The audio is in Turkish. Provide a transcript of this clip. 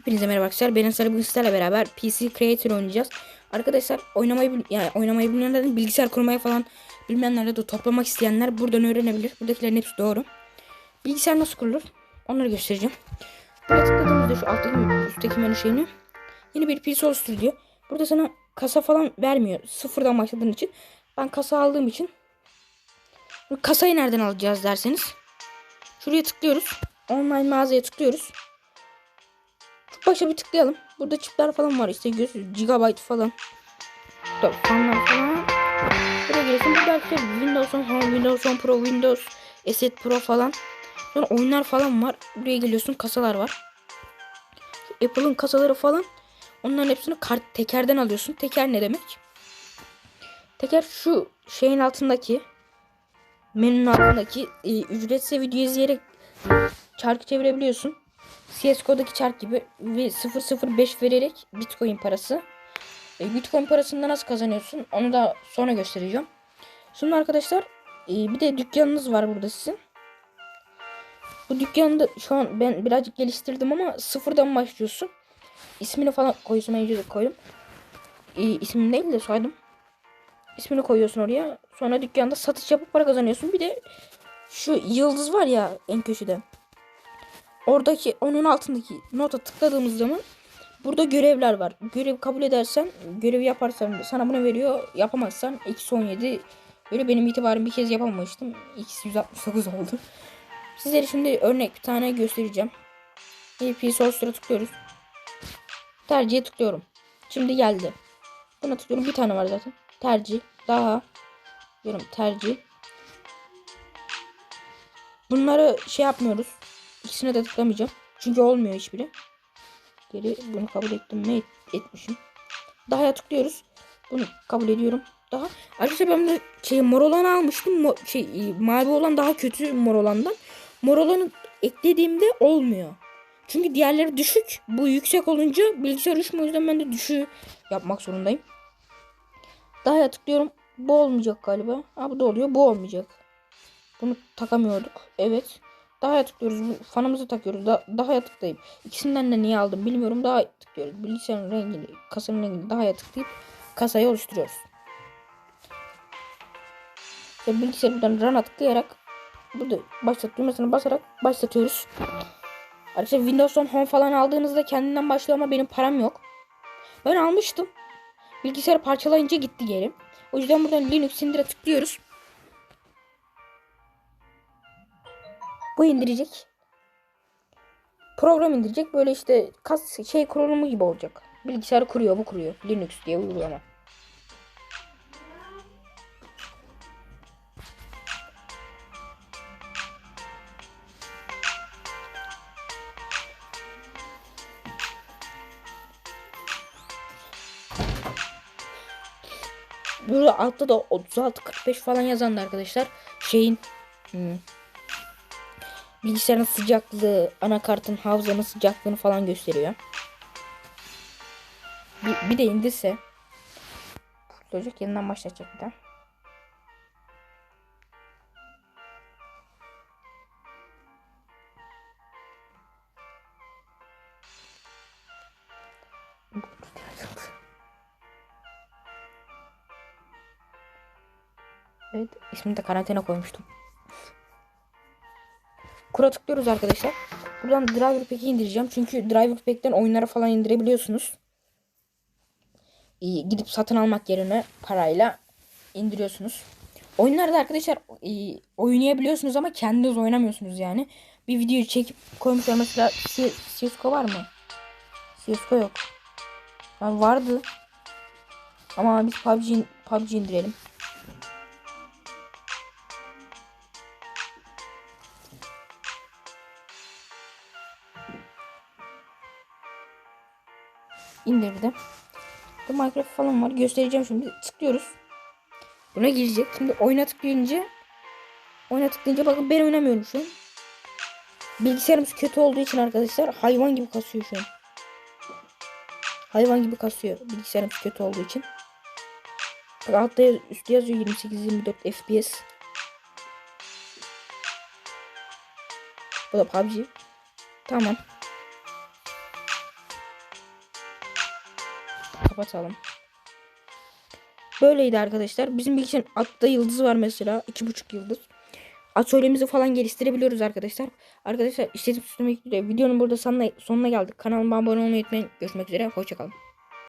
Hepinize merhaba arkadaşlar. Ben Sarı bugün beraber PC Creator oynayacağız. Arkadaşlar oynamayı yani oynamayı bilmeyenler bilgisayar kurmayı falan bilmeyenlerle de toplamak isteyenler buradan öğrenebilir. Buradakilerin hepsi doğru. Bilgisayar nasıl kurulur? Onları göstereceğim. Buraya tıkladığımızda şu alttaki üstteki menü şeyini yeni bir PC oluştur diyor. Burada sana kasa falan vermiyor. Sıfırdan başladığın için. Ben kasa aldığım için kasayı nereden alacağız derseniz. Şuraya tıklıyoruz. Online mağazaya tıklıyoruz. Başa bir tıklayalım. Burada çipler falan var işte 100 GB falan. Burada fanlar falan. Buraya geliyorsun. Burada işte Windows 10 Home, Windows 10 Pro, Windows Asset Pro falan. Sonra oyunlar falan var. Buraya geliyorsun kasalar var. Apple'ın kasaları falan. Onların hepsini kart tekerden alıyorsun. Teker ne demek? Teker şu şeyin altındaki menünün altındaki e, ücretsiz video izleyerek çarkı çevirebiliyorsun. CSGO'daki çark gibi ve 005 vererek Bitcoin parası. E, Bitcoin parasını nasıl kazanıyorsun onu da sonra göstereceğim. Şimdi arkadaşlar e, bir de dükkanınız var burada sizin. Bu dükkanı da şu an ben birazcık geliştirdim ama sıfırdan başlıyorsun. İsmini falan koyuyorsun. Ben önce koydum. E, ismini değil de soyadım. İsmini koyuyorsun oraya. Sonra dükkanda satış yapıp para kazanıyorsun. Bir de şu yıldız var ya en köşede. Oradaki onun altındaki nota tıkladığımız zaman burada görevler var. Görev kabul edersen, görevi yaparsan sana bunu veriyor. Yapamazsan eksi 17. Böyle benim itibarım bir kez yapamamıştım. Eksi 169 oldu. Sizlere şimdi örnek bir tane göstereceğim. Sol sıra tıklıyoruz. Tercihe tıklıyorum. Şimdi geldi. Buna tıklıyorum. Bir tane var zaten. Tercih. Daha. Diyorum tercih. Bunları şey yapmıyoruz. İkisine de tıklamayacağım. Çünkü olmuyor hiçbiri. Geri bunu kabul ettim mi Et- etmişim. Daha tıklıyoruz. Bunu kabul ediyorum. Daha. Arkadaşlar ben de şey mor olanı almıştım. Mo- şey e, mavi olan daha kötü mor olandan. Mor olanı eklediğimde olmuyor. Çünkü diğerleri düşük. Bu yüksek olunca bilgisayar üşümüyor. O yüzden ben de düşüğü yapmak zorundayım. Daha tıklıyorum. Bu olmayacak galiba. Ha bu da oluyor. Bu olmayacak. Bunu takamıyorduk. Evet. Daha tıklıyoruz. Fanımızı takıyoruz. Da, daha tıklayıp ikisinden de niye aldım bilmiyorum. Daha tıklıyoruz. Bilgisayarın rengini, kasanın rengini daha tıklayıp kasayı oluşturuyoruz. Ve bilgisayarı buradan run'a tıklayarak burada başlat düğmesine basarak başlatıyoruz. Arkadaşlar Windows 10 Home falan aldığınızda kendinden başlıyor ama benim param yok. Ben almıştım. Bilgisayarı parçalayınca gitti geri. O yüzden buradan Linux indire tıklıyoruz. Bu indirecek. Program indirecek. Böyle işte kas şey kurulumu gibi olacak. Bilgisayarı kuruyor bu kuruyor. Linux diye uygulama. Burada altta da 36 45 falan yazandı arkadaşlar. Şeyin hmm, bilgisayarın sıcaklığı, anakartın hafızanın sıcaklığını falan gösteriyor. Bir, bir de indirse kurtulacak yeniden başlayacak bir. Evet ismini de karantina koymuştum. Kura tıklıyoruz arkadaşlar. Buradan Driver Pack'i indireceğim. Çünkü Driver Pack'ten oyunları falan indirebiliyorsunuz. Ee, gidip satın almak yerine parayla indiriyorsunuz. Oyunlarda arkadaşlar e, oynayabiliyorsunuz ama kendiniz oynamıyorsunuz yani. Bir video çekip koymuşlar mesela CSGO var mı? CSGO yok. Yani vardı. Ama biz PUBG, PUBG indirelim. İndirdim. Burada Minecraft falan var. Göstereceğim şimdi. Tıklıyoruz. Buna girecek. Şimdi oyuna tıklayınca oyuna tıklayınca bakın ben oynamıyorum şu an. Bilgisayarımız kötü olduğu için arkadaşlar hayvan gibi kasıyor şu an. Hayvan gibi kasıyor. Bilgisayarımız kötü olduğu için. Bak altta yaz- üstte yazıyor 28-24 FPS. Bu da PUBG. Tamam. Kapatalım. Böyleydi arkadaşlar. Bizim bilgisayarın altta yıldız var mesela. iki buçuk yıldız. Atölyemizi falan geliştirebiliyoruz arkadaşlar. Arkadaşlar işletim sistemi videonun burada sonuna geldik. Kanalıma abone olmayı unutmayın. Görüşmek üzere. Hoşçakalın.